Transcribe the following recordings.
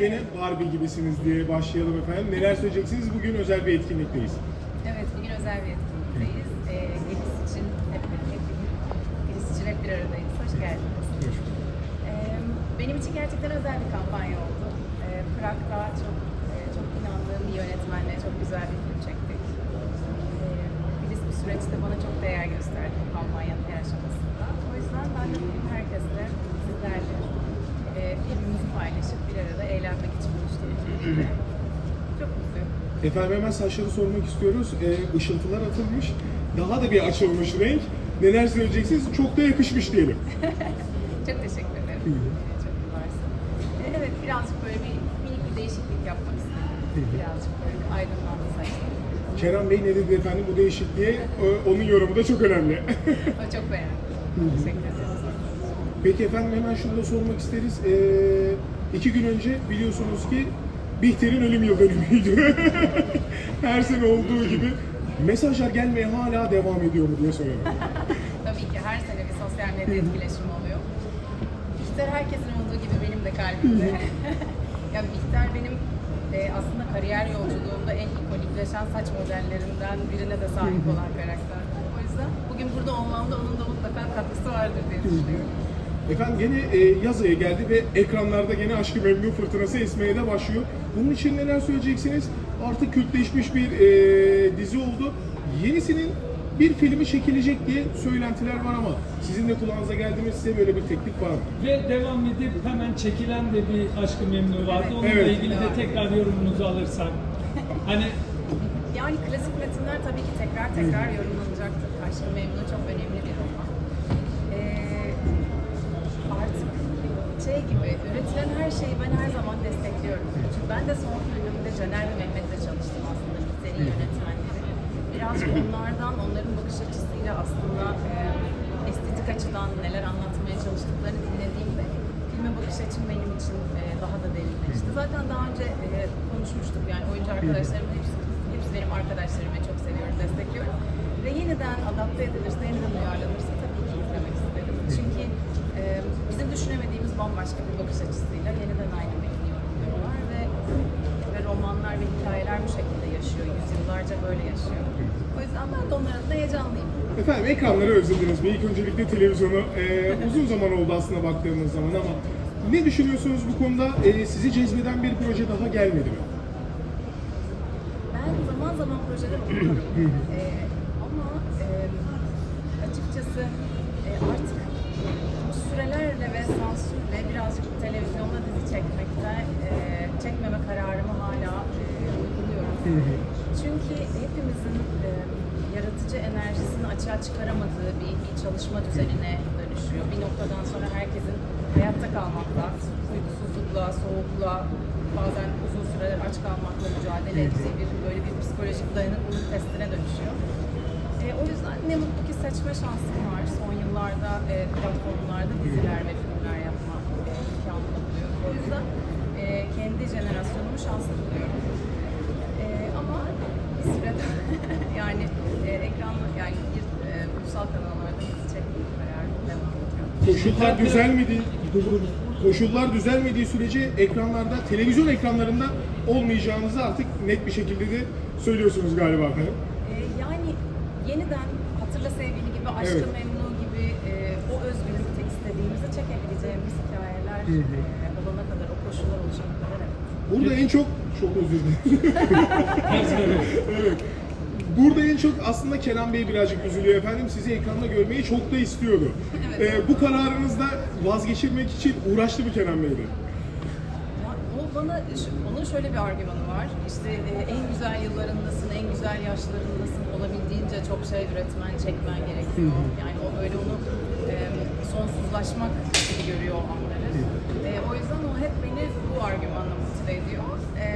gene Barbie gibisiniz diye başlayalım efendim. Neler söyleyeceksiniz? Bugün özel bir etkinlikteyiz. Evet, bugün özel bir etkinlikteyiz. Ee, için hep, hep, Elis için hep bir aradayız. Hoş geldiniz. Ee, benim için gerçekten özel bir kampanya oldu. Ee, Prag'da çok e, çok inandığım bir yönetmenle çok güzel bir film çektik. Ee, Elis bu süreçte bana çok değer gösterdi bu kampanyanın her aşamasında. O yüzden ben de bugün herkesle, sizlerle e, filmimizi paylaşıp bir arada Çok mutluyum. Efendim hemen saçları sormak istiyoruz. Ee, ışıltılar atılmış. Daha da bir açılmış renk. Neler söyleyeceksiniz? Çok da yakışmış diyelim. Çok teşekkür ederim. Ee, Çok varsın. Ee, Evet, birazcık böyle bir minik bir değişiklik yapmak istedim. Birazcık böyle bir aydınlanma saçlarım. Kerem Bey ne dedi efendim bu değişikliğe? Ee, Onun yorumu da çok önemli. O çok beğendim. Teşekkür ederim. Peki efendim hemen şunu da sormak isteriz. Ee, iki gün önce biliyorsunuz ki Bihter'in ölüm yıl dönümüydü. Her sene olduğu gibi. Mesajlar gelmeye hala devam ediyor mu diye soruyorum. Tabii ki her sene bir sosyal medya etkileşimi oluyor. Bihter herkesin olduğu gibi benim de kalbimde. ya Bihter benim e, aslında kariyer yolculuğumda en ikonikleşen saç modellerinden birine de sahip olan karakter. O yüzden bugün burada olmamda onun da mutlaka katkısı vardır diye düşünüyorum. Efendim gene e, yaz ayı geldi ve ekranlarda gene Aşkı Memnu fırtınası esmeye de başlıyor. Bunun için neler söyleyeceksiniz? Artık kültleşmiş bir e, dizi oldu. Yenisinin bir filmi çekilecek diye söylentiler var ama sizin de kulağınıza geldi mi size böyle bir teklif var mı? Ve devam edip hemen çekilen de bir Aşkı Memnu vardı. Onunla Evet. ilgili de tekrar yorumunuzu alırsak. Hani Yani klasik metinler tabii ki tekrar tekrar yorumlanacaktır. Aşkı Memnu çok önemli bir roman. Şey gibi, üretilen her şeyi ben her zaman destekliyorum. Çünkü ben de son filmimde Caner ve Mehmet'le çalıştım aslında. Seri yönetmenleri. Birazcık onlardan, onların bakış açısıyla aslında e, estetik açıdan neler anlatmaya çalıştıklarını dinlediğimde filme bakış açım benim için e, daha da derinleşti. Zaten daha önce e, konuşmuştuk yani oyuncu arkadaşlarımın hepsi, hepsi benim arkadaşlarım ve çok seviyorum, destekliyorum. Ve yeniden adapte edilirse, yeniden uyarlanırsa bambaşka bir bakış açısıyla yeniden aynı metni yorumluyorlar ve, ve romanlar ve hikayeler bu şekilde yaşıyor. Yüzyıllarca böyle yaşıyor. O yüzden ben de onların da heyecanlıyım. Efendim ekranları özlediniz mi? İlk öncelikle televizyonu e, uzun zaman oldu aslında baktığımız zaman ama ne düşünüyorsunuz bu konuda? E, sizi cezbeden bir proje daha gelmedi mi? Ben zaman zaman projeler okuyorum. Ee, ama e, açıkçası e, artık bu sürelerle ve sansürle birazcık televizyonda dizi çekmekte e, çekmeme kararımı hala e, uyguluyorum. Çünkü hepimizin e, yaratıcı enerjisini açığa çıkaramadığı bir, bir çalışma düzenine dönüşüyor. Bir noktadan sonra herkesin hayatta kalmakla, uykusuzlukla, soğukla, bazen uzun süreler aç kalmakla mücadele ettiği bir böyle bir psikolojik dayanıklılık testine dönüşüyor. E, o yüzden ne mutlu ki seçme şansım var. Son yıllarda e, platformlarda diziler ve filmler yapma e, imkanını buluyorum. O yüzden e, kendi jenerasyonumu şanslı buluyorum. E, ama bir sürede yani e, ekran yani bir e, ulusal kanallarda dizi çekme kararı devam ediyor. Koşullar düzelmediği koşullar düzelmediği sürece ekranlarda, televizyon ekranlarında olmayacağınızı artık net bir şekilde de söylüyorsunuz galiba efendim. E, yani yeniden Hatırla Sevgili gibi, Aşkı Evet. Memnu gibi e, o özgürlükte istediğimizi çekebileceğimiz hikayeler e, olana kadar, o koşullar oluşana kadar evet. Burada en çok çok özür dilerim. evet. Burada en çok aslında Kenan Bey birazcık üzülüyor efendim. Sizi ekranda görmeyi çok da istiyordu. Evet. Ee, bu kararınızda vazgeçirmek için uğraştı mı Kenan Bey de? O bana, onun şöyle bir argümanı var. İşte e, en güzel yıllarındasın, en güzel yaşlarındasın. Olabildiğince çok şey üretmen, çekmen gerekiyor. Yani o öyle onu e, sonsuzlaşmak gibi görüyor o anları. E, o yüzden o hep beni bu argümanla motive ediyor. E,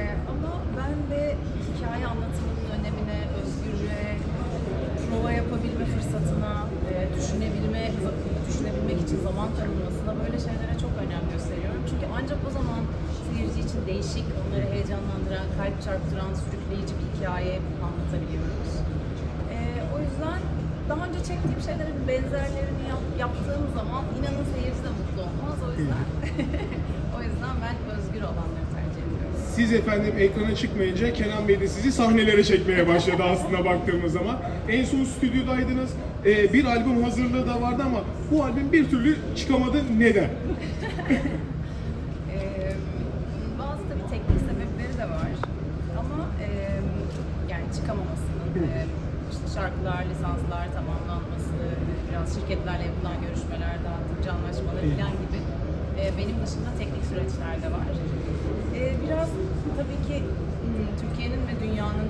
değişik, onları heyecanlandıran, kalp çarptıran, sürükleyici bir hikaye anlatabiliyoruz. E, o yüzden daha önce çektiğim şeylerin benzerlerini yap- yaptığım zaman inanın seyirci de mutlu olmaz. O yüzden o yüzden ben özgür olanları tercih Siz efendim ekrana çıkmayınca Kenan Bey de sizi sahnelere çekmeye başladı aslında baktığımız zaman. En son stüdyodaydınız. Ee, bir albüm hazırlığı da vardı ama bu albüm bir türlü çıkamadı. Neden? e, işte şarkılar, lisanslar tamamlanması, biraz şirketlerle yapılan görüşmeler, dağıtımcı anlaşmalar falan gibi e, benim dışında teknik süreçler de var. E, biraz tabii ki hmm, Türkiye'nin ve dünyanın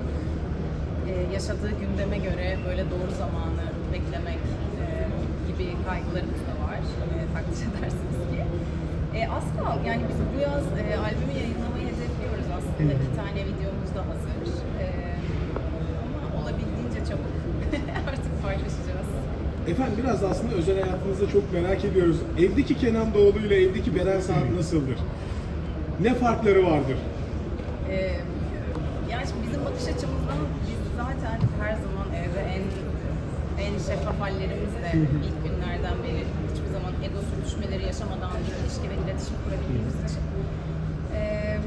e, yaşadığı gündeme göre böyle doğru zamanı beklemek e, gibi kaygılarımız da var. Takdir edersiniz ki. E, az kaldı. Yani biz bu yaz e, albümü yayınlamayı hedefliyoruz aslında. İki tane videomuz da hazır. E, ama olabildiğince çabuk artık paylaşacağız. Efendim biraz da aslında özel hayatınızda çok merak ediyoruz. Evdeki Kenan Doğulu ile evdeki Beren Saat nasıldır? Ne farkları vardır? Ee, yani şimdi bizim bakış açımızdan biz zaten her zaman evde en en şeffaf hallerimizle ilk günlerden beri hiçbir zaman ego sürtüşmeleri yaşamadan bir ilişki ve iletişim kurabildiğimiz için ee,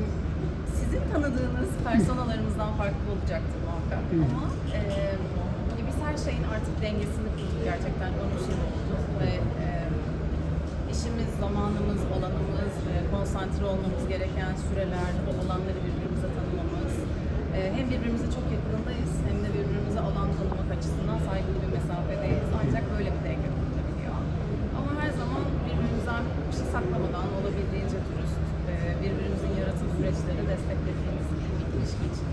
sizin tanıdığınız personalarımızdan farklı olacaktır muhakkak ama her şeyin artık dengesini kurduk gerçekten onun için oldu ve ee, işimiz, zamanımız, olanımız, e, konsantre olmamız gereken süreler, o alanları birbirimize tanımamız. E, Hem birbirimize çok yakınındayız hem de birbirimize alan tanımak açısından saygılı bir mesafedeyiz. Ancak böyle bir denge kurulabiliyor. Ama her zaman birbirimizden bir şey saklamadan olabildiğince dürüst, e, birbirimizin yaratım süreçlerini desteklediğimiz bir ilişki içindeyiz.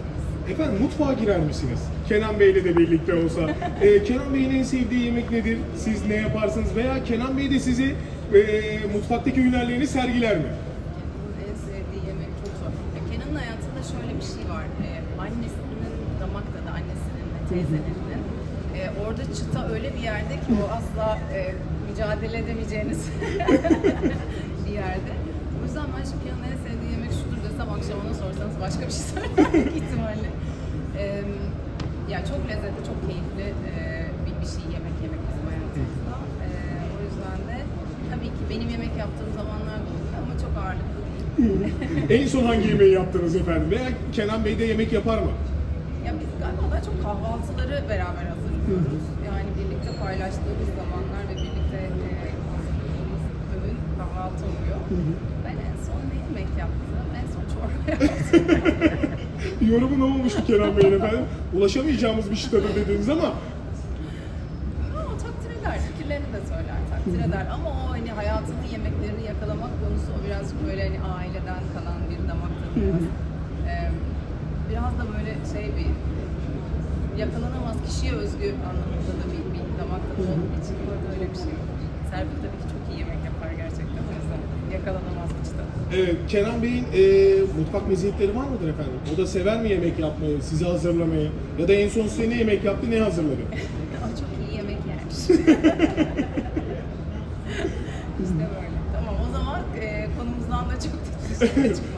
Efendim mutfağa girer misiniz? Kenan Bey ile de birlikte olsa. Ee, Kenan Bey'in en sevdiği yemek nedir? Siz ne yaparsınız? Veya Kenan Bey de sizi e, mutfaktaki hünerlerini sergiler mi? En sevdiği yemek çok zor. Kenan'ın hayatında şöyle bir şey var. Ee, annesinin damak tadı, annesinin ve teyzelerinin. Ee, orada çıta öyle bir yerde ki o asla e, mücadele edemeyeceğiniz bir yerde. O yüzden ben şimdi Kenan'ın en sevdiği yemek şudur desem akşam ona sorsanız başka bir şey söyler büyük ihtimalle. Ee, ya çok lezzetli, çok keyifli e, bir, bir şey yemek yemek bizim hayatımızda. Ee, o yüzden de tabii ki benim yemek yaptığım zamanlar da oluyor ama çok ağırlıklı değil. En son hangi yemeği yaptınız efendim? Veya Kenan Bey de yemek yapar mı? Ya biz galiba daha çok kahvaltıları beraber hazırlıyoruz. Yani birlikte paylaştığımız zamanlar ve birlikte e, hazırladığımız öğün kahvaltı oluyor. Ben en son ne yemek yaptım? En son çorba yaptım. Yorumu ne olmuştu Kenan Bey'in efendim? Ulaşamayacağımız bir şey tadı dediniz ama Ama o takdir eder, fikirlerini de söyler, takdir eder. Ama o hani hayatının yemeklerini yakalamak konusu o birazcık böyle hani aileden kalan bir damak tadı. Ee, biraz da böyle şey bir yakalanamaz kişiye özgü anlamında da bir, bir damak tadı olduğu için orada öyle bir şey. Serpil tabii ki çok iyi yemek yapar gerçekten o yüzden yakalanamaz. Evet, Kenan Bey'in e, mutfak meziyetleri var mıdır efendim? O da sever mi yemek yapmayı, sizi hazırlamayı? Ya da en son size ne yemek yaptı, ne hazırladı? o çok iyi yemek yer. işte böyle. Tamam o zaman e, konumuzdan da çok çok